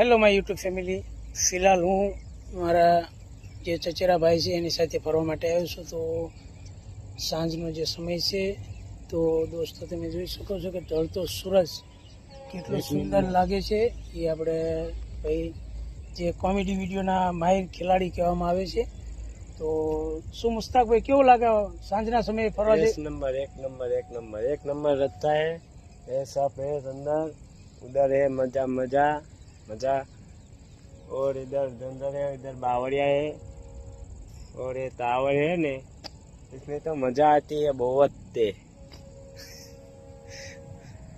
Hello my YouTube family ફિલહાલ હું મારા જે ચચેરા ભાઈ છે એની સાથે ફરવા માટે આવ્યો છું. તો સાંજનો જે સમય છે તો દોસ્તો તમે જોઈ શકો છો કે ઢળતો સૂરજ કેટલો સુંદર લાગે છે. એ આપણે ભાઈ જે કોમેડી વિડીયોના માહિર ખેલાડી કહેવામાં આવે છે. તો શું મુસ્તાકભાઈ કેવું લાગે સાંજના સમયે ફરવા જાય નંબર એક નંબર એક નંબર એક નંબર રચતા હે એ સપ હે સુંદર ઉદર હે મજા મજા. मजा मजा और इधर अंदर है इधर बावड़िया है और ये टावर है ने इसमें तो मजा आती है बहुत ते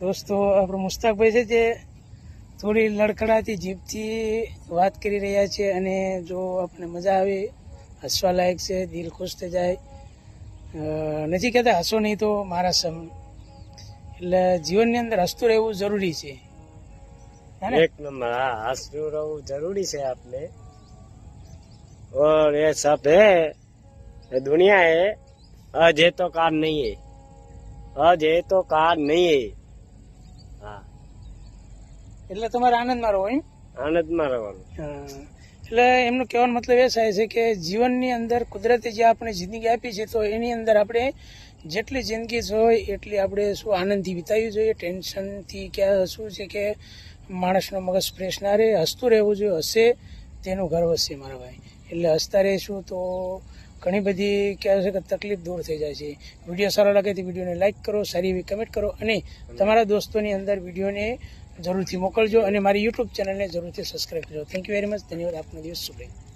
દોસ્તો આપણો મુસ્તાકભાઈ છે જે થોડી લડખડાતી જીભથી વાત કરી રહ્યા છે અને જો આપણને મજા આવે હસવા લાયક છે દિલ ખુશ થઈ જાય અ, નથી કહેતા હસો નહીં તો મારા સમ એટલે જીવનની અંદર હસતું રહેવું જરૂરી છે હે ને? एक नंबर हाँ हंसू रहूं जरूरी से आपने और ये सब है ये दुनिया है अज है तो कार नहीं है अज है तो कार नहीं है हाँ એટલે તમારે આનંદમાં રહો એમ આનંદમાં રહેવાનું અ, એટલે એમનો કહેવાનો મતલબ એ થાય છે કે જીવનની અંદર કુદરતે જે આપણે જિંદગી આપી છે તો એની અંદર આપણે જેટલી જિંદગી હોય એટલી આપણે શું આનંદથી વિતાવવી જોઈએ. ટેન્શનથી ક્યાં શું છે કે માણસનો મગજ ફ્રેશ ના રહે, હસતું રહેવું જોઈએ, હસે તેનું ગર્વ છે મારા ભાઈ. એટલે હસતા રહેશું તો ઘણી બધી કહેવાય છે કે તકલીફ દૂર થઈ જાય છે. વીડિયો સારો લાગે તો વિડીયોને લાઇક કરો, સારી એવી કમેન્ટ કરો અને તમારા દોસ્તોની અંદર વિડીયોને જરૂરથી મોકલજો અને મારી યુટ્યુબ ચેનલને જરૂરથી સબસ્ક્રાઈબ કરજો. થેન્ક યુ વેરી મચ ધન્યવાદ. આપનો દિવસ શુભ